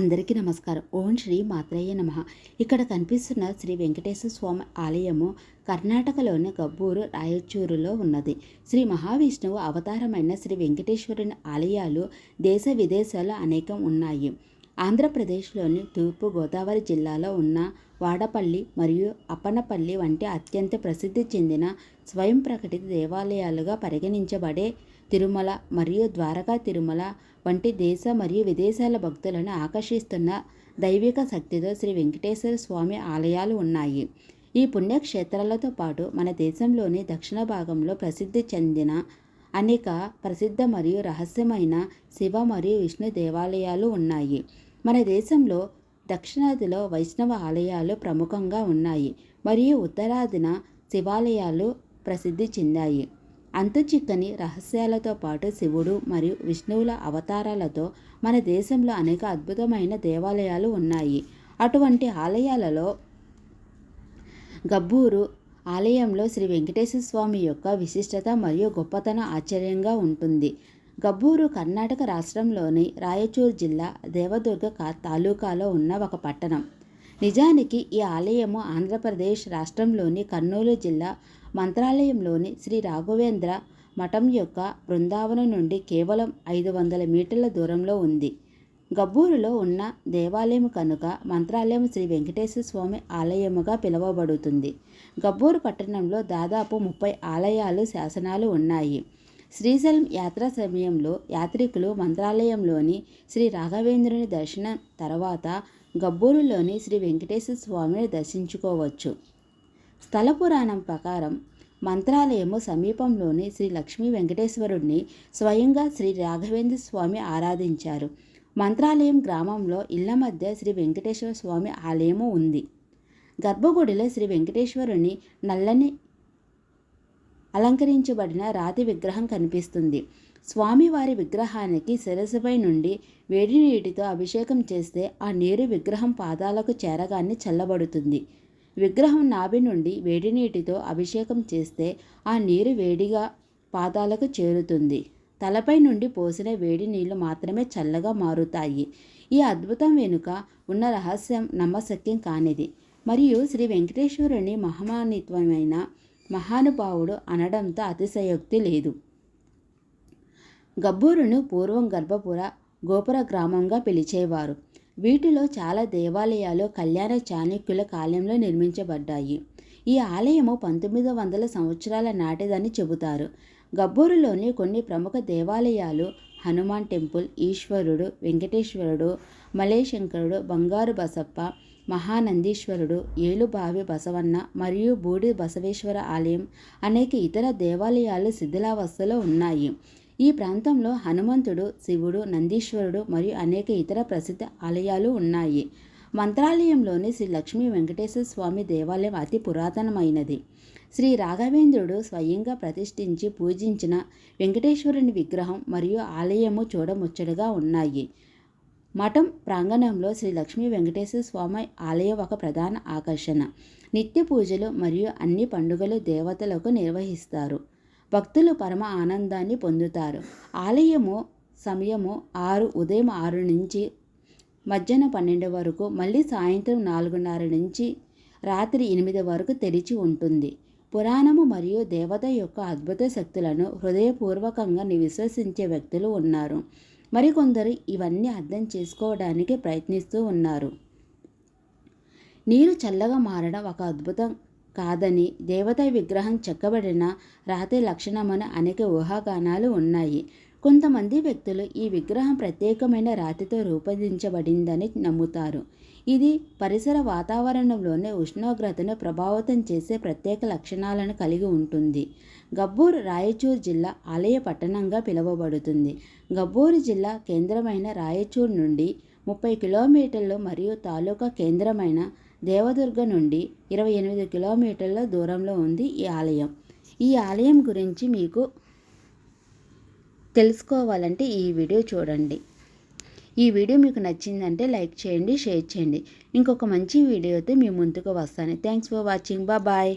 అందరికీ నమస్కారం. ఓం శ్రీ మాత్రయ్య నమ. ఇక్కడ కనిపిస్తున్న శ్రీ వెంకటేశ్వర స్వామి ఆలయము కర్ణాటకలోని గబ్బూరు రాయచూరులో ఉన్నది. శ్రీ మహావిష్ణువు అవతారమైన శ్రీ వెంకటేశ్వరుని ఆలయాలు దేశ విదేశాల్లో అనేకం ఉన్నాయి. ఆంధ్రప్రదేశ్లోని తూర్పు గోదావరి జిల్లాలో ఉన్న వాడపల్లి మరియు అప్పనపల్లి వంటి అత్యంత ప్రసిద్ధి చెందిన స్వయం ప్రకటిత దేవాలయాలుగా పరిగణించబడే తిరుమల మరియు ద్వారకా తిరుమల వంటి దేశ మరియు విదేశాల భక్తులను ఆకర్షిస్తున్న దైవిక శక్తితో శ్రీ వెంకటేశ్వర స్వామి ఆలయాలు ఉన్నాయి. ఈ పుణ్యక్షేత్రాలతో పాటు మన దేశంలోని దక్షిణ భాగంలో ప్రసిద్ధి చెందిన అనేక ప్రసిద్ధ మరియు రహస్యమైన శివ మరియు విష్ణు దేవాలయాలు ఉన్నాయి. మన దేశంలో దక్షిణాదిలో వైష్ణవ ఆలయాలు ప్రముఖంగా ఉన్నాయి. మరియు ఉత్తరాదిన శివాలయాలు ప్రసిద్ధి చెందాయి. అంతుచిక్కని రహస్యాలతో పాటు శివుడు మరియు విష్ణువుల అవతారాలతో మన దేశంలో అనేక అద్భుతమైన దేవాలయాలు ఉన్నాయి. అటువంటి ఆలయాలలో గబ్బూరు ఆలయంలో శ్రీ వెంకటేశ్వర స్వామి యొక్క విశిష్టత మరియు గొప్పతనం ఆశ్చర్యంగా ఉంటుంది. గబ్బూరు కర్ణాటక రాష్ట్రంలోని రాయచూర్ జిల్లా దేవదుర్గ తాలూకాలో ఉన్న ఒక పట్టణం. నిజానికి ఈ ఆలయము ఆంధ్రప్రదేశ్ రాష్ట్రంలోని కర్నూలు జిల్లా మంత్రాలయంలోని శ్రీ రాఘవేంద్ర మఠం యొక్క బృందావనం నుండి కేవలం ఐదు వందల మీటర్ల దూరంలో ఉంది. గబ్బూరులో ఉన్న దేవాలయం కనుక మంత్రాలయం శ్రీ వెంకటేశ్వర స్వామి ఆలయముగా పిలువబడుతుంది. గబ్బూరు పట్టణంలో దాదాపు ముప్పై ఆలయాలు శాసనాలు ఉన్నాయి. శ్రీశైలం యాత్ర సమయంలో యాత్రికులు మంత్రాలయంలోని శ్రీ రాఘవేంద్రుని దర్శనం తర్వాత గబ్బూరులోని శ్రీ వెంకటేశ్వర స్వామిని దర్శించుకోవచ్చు. స్థల పురాణం ప్రకారం మంత్రాలయము సమీపంలోని శ్రీ లక్ష్మీ వెంకటేశ్వరుడిని స్వయంగా శ్రీ రాఘవేంద్ర స్వామి ఆరాధించారు. మంత్రాలయం గ్రామంలో ఇళ్ళ మధ్య శ్రీ వెంకటేశ్వర స్వామి ఆలయము ఉంది. గర్భగుడిలో శ్రీ వెంకటేశ్వరుని నల్లని అలంకరించబడిన రాతి విగ్రహం కనిపిస్తుంది. స్వామివారి విగ్రహానికి శిరస్సుపై నుండి వేడి నీటితో అభిషేకం చేస్తే ఆ నీరు విగ్రహం పాదాలకు చేరగానే చల్లబడుతుంది. విగ్రహం నాభి నుండి వేడి నీటితో అభిషేకం చేస్తే ఆ నీరు వేడిగా పాదాలకు చేరుతుంది. తలపై నుండి పోసిన వేడి నీళ్ళు మాత్రమే చల్లగా మారుతాయి. ఈ అద్భుతం వెనుక ఉన్న రహస్యం నమ్మశక్యం కానిది. మరియు శ్రీ వెంకటేశ్వరుని మహమానిత్వమైన మహానుభావుడు అనడంతో అతిశయోక్తి లేదు. గబ్బూరును పూర్వం గర్భపుర గోపుర గ్రామంగా పిలిచేవారు. వీటిలో చాలా దేవాలయాలు కళ్యాణ చాణక్యుల కాలంలో నిర్మించబడ్డాయి. ఈ ఆలయము పంతొమ్మిది వందల సంవత్సరాల నాటిదని చెబుతారు. గబ్బూరులోని కొన్ని ప్రముఖ దేవాలయాలు హనుమాన్ టెంపుల్ ఈశ్వరుడు వెంకటేశ్వరుడు మలేశంకరుడు బంగారు బసప్ప మహానందీశ్వరుడు ఏలుబావి బసవన్న మరియు బూడి బసవేశ్వర ఆలయం అనేక ఇతర దేవాలయాలు శిథిలావస్థలో ఉన్నాయి. ఈ ప్రాంతంలో హనుమంతుడు శివుడు నందీశ్వరుడు మరియు అనేక ఇతర ప్రసిద్ధ ఆలయాలు ఉన్నాయి. మంత్రాలయంలోని శ్రీ లక్ష్మీ వెంకటేశ్వర స్వామి దేవాలయం అతి పురాతనమైనది. శ్రీ రాఘవేంద్రుడు స్వయంగా ప్రతిష్ఠించి పూజించిన వెంకటేశ్వరుని విగ్రహం మరియు ఆలయము చూడముచ్చటగా ఉన్నాయి. మఠం ప్రాంగణంలో శ్రీ లక్ష్మీ వెంకటేశ్వర స్వామి ఆలయం ఒక ప్రధాన ఆకర్షణ. నిత్య పూజలు మరియు అన్ని పండుగలు దేవతలకు నిర్వహిస్తారు. భక్తులు పరమ ఆనందాన్ని పొందుతారు. ఆలయము సమయము ఆరు ఉదయం ఆరు నుంచి మధ్యాహ్నం పన్నెండు వరకు మళ్ళీ సాయంత్రం నాలుగున్నర నుంచి రాత్రి ఎనిమిది వరకు తెరిచి ఉంటుంది. పురాణము మరియు దేవత యొక్క అద్భుత శక్తులను హృదయపూర్వకంగా విశ్వసించే వ్యక్తులు ఉన్నారు. మరికొందరు ఇవన్నీ అర్థం చేసుకోవడానికి ప్రయత్నిస్తూ ఉన్నారు. నీరు చల్లగా మారడం ఒక అద్భుతం కాదని దేవతా విగ్రహం చెక్కబడిన రాతి లక్షణమని అనేక ఊహాగానాలు ఉన్నాయి. కొంతమంది వ్యక్తులు ఈ విగ్రహం ప్రత్యేకమైన రాతితో రూపొందించబడిందని నమ్ముతారు. ఇది పరిసర వాతావరణంలోనే ఉష్ణోగ్రతను ప్రభావితం చేసే ప్రత్యేక లక్షణాలను కలిగి ఉంటుంది. గబ్బూర్ రాయచూర్ జిల్లా ఆలయ పట్టణంగా పిలువబడుతుంది. గబ్బూరు జిల్లా కేంద్రమైన రాయచూర్ నుండి ముప్పై కిలోమీటర్లు మరియు తాలూకా కేంద్రమైన దేవదుర్గ నుండి ఇరవై ఎనిమిది కిలోమీటర్ల దూరంలో ఉంది ఈ ఆలయం. ఈ ఆలయం గురించి మీకు తెలుసుకోవాలంటే ఈ వీడియో చూడండి. ఈ వీడియో మీకు నచ్చిందంటే లైక్ చేయండి షేర్ చేయండి. ఇంకొక మంచి వీడియోతో మీ ముందుకు వస్తాను. Thanks for watching. బాయ్